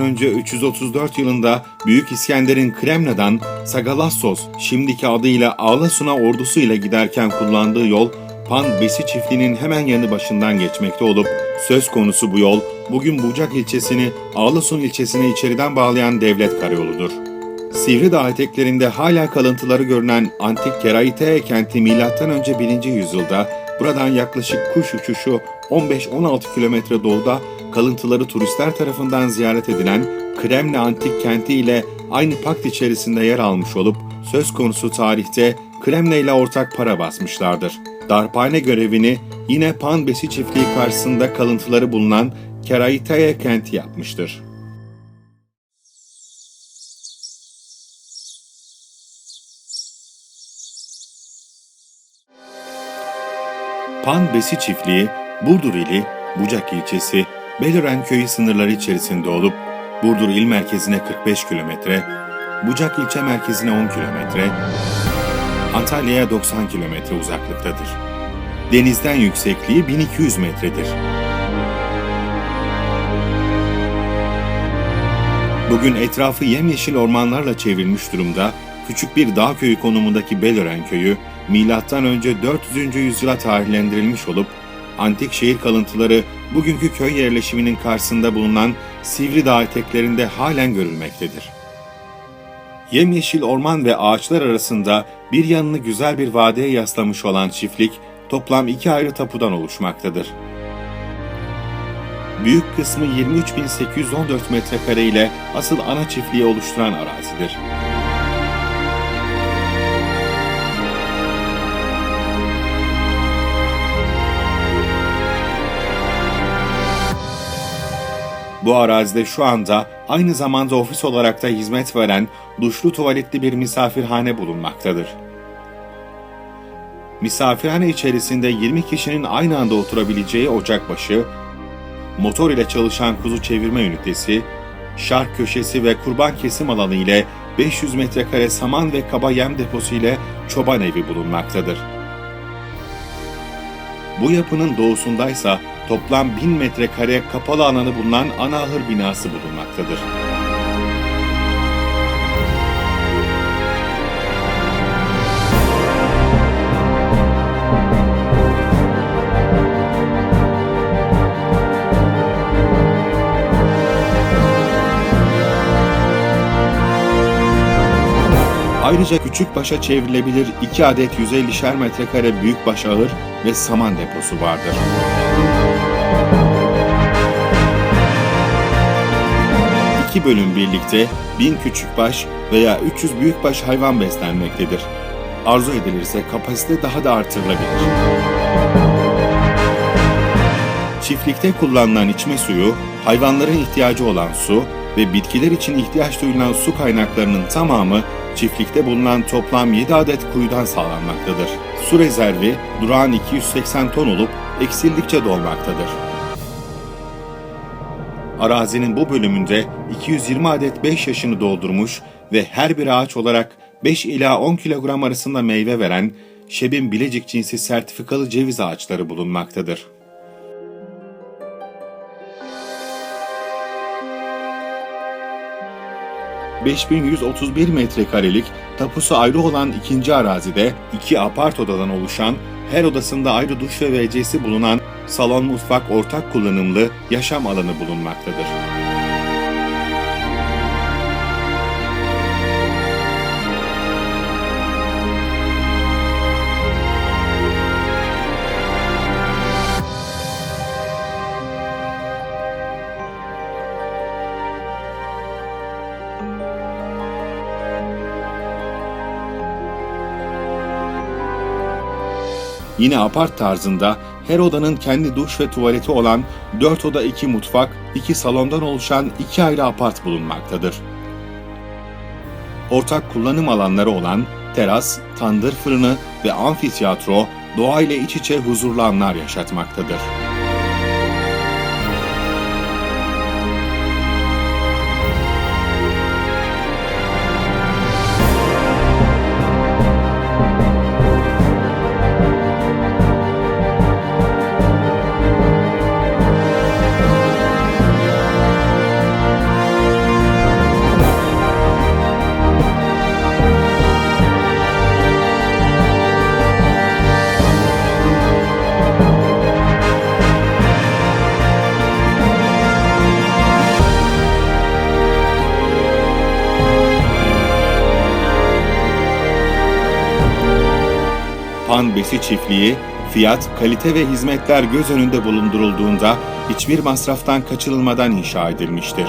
Önce 334 yılında Büyük İskender'in Kremna'dan Sagalassos, şimdiki adıyla Ağlasun'a ordusuyla giderken kullandığı yol Pan Besi çiftliğinin hemen yanı başından geçmekte olup söz konusu bu yol bugün Bucak ilçesini Ağlasun ilçesine içeriden bağlayan devlet karayoludur. Sivri Dağ eteklerinde hala kalıntıları görünen antik Keraiteye kenti M.Ö. 1. yüzyılda buradan yaklaşık kuş uçuşu 15-16 kilometre doğuda kalıntıları turistler tarafından ziyaret edilen Kremle Antik Kenti ile aynı pakt içerisinde yer almış olup söz konusu tarihte Kremle ile ortak para basmışlardır. Darphane görevini yine Pan Besi çiftliği karşısında kalıntıları bulunan Keraiteye kenti yapmıştır. Pan Besi çiftliği, Burdur ili, Bucak ilçesi, Belören köyü sınırları içerisinde olup, Burdur il merkezine 45 kilometre, Bucak ilçe merkezine 10 kilometre, Antalya'ya 90 kilometre uzaklıktadır. Denizden yüksekliği 1200 metredir. Bugün etrafı yemyeşil ormanlarla çevrilmiş durumda, küçük bir dağ köyü konumundaki Belören köyü, önce 400. yüzyıla tarihlendirilmiş olup, antik şehir kalıntıları bugünkü köy yerleşiminin karşısında bulunan Sivri Dağ eteklerinde halen görülmektedir. Yemyeşil orman ve ağaçlar arasında bir yanını güzel bir vadeye yaslamış olan çiftlik, toplam iki ayrı tapudan oluşmaktadır. Büyük kısmı 23.814 metrekare ile asıl ana çiftliği oluşturan arazidir. Bu arazide şu anda aynı zamanda ofis olarak da hizmet veren duşlu tuvaletli bir misafirhane bulunmaktadır. Misafirhane içerisinde 20 kişinin aynı anda oturabileceği ocakbaşı, motor ile çalışan kuzu çevirme ünitesi, şark köşesi ve kurban kesim alanı ile 500 metrekare saman ve kaba yem deposu ile çoban evi bulunmaktadır. Bu yapının doğusundaysa toplam 1000 metrekare kapalı alanı bulunan ana ahır binası bulunmaktadır. Ayrıca küçük başa çevrilebilir 2 adet 150'şer metrekare büyükbaş ahır ve saman deposu vardır. İki bölüm birlikte 1000 küçükbaş veya 300 büyükbaş hayvan beslenmektedir. Arzu edilirse kapasite daha da artırılabilir. Çiftlikte kullanılan içme suyu, hayvanların ihtiyacı olan su ve bitkiler için ihtiyaç duyulan su kaynaklarının tamamı çiftlikte bulunan toplam 7 adet kuyudan sağlanmaktadır. Su rezervi durağan 280 ton olup eksildikçe dolmaktadır. Arazinin bu bölümünde 220 adet 5 yaşını doldurmuş ve her bir ağaç olarak 5 ila 10 kilogram arasında meyve veren Şebin Bilecik cinsi sertifikalı ceviz ağaçları bulunmaktadır. ...5131 metrekarelik tapusu ayrı olan ikinci arazide iki apart odadan oluşan, her odasında ayrı duş ve WC'si bulunan salon mutfak ortak kullanımlı yaşam alanı bulunmaktadır. Yine apart tarzında her odanın kendi duş ve tuvaleti olan 4 oda 2 mutfak, 2 salondan oluşan 2 ayrı apart bulunmaktadır. Ortak kullanım alanları olan teras, tandır fırını ve amfiteyatro doğayla iç içe huzurlu anlar yaşatmaktadır. Pan Besi Çiftliği, fiyat, kalite ve hizmetler göz önünde bulundurulduğunda hiçbir masraftan kaçınılmadan inşa edilmiştir.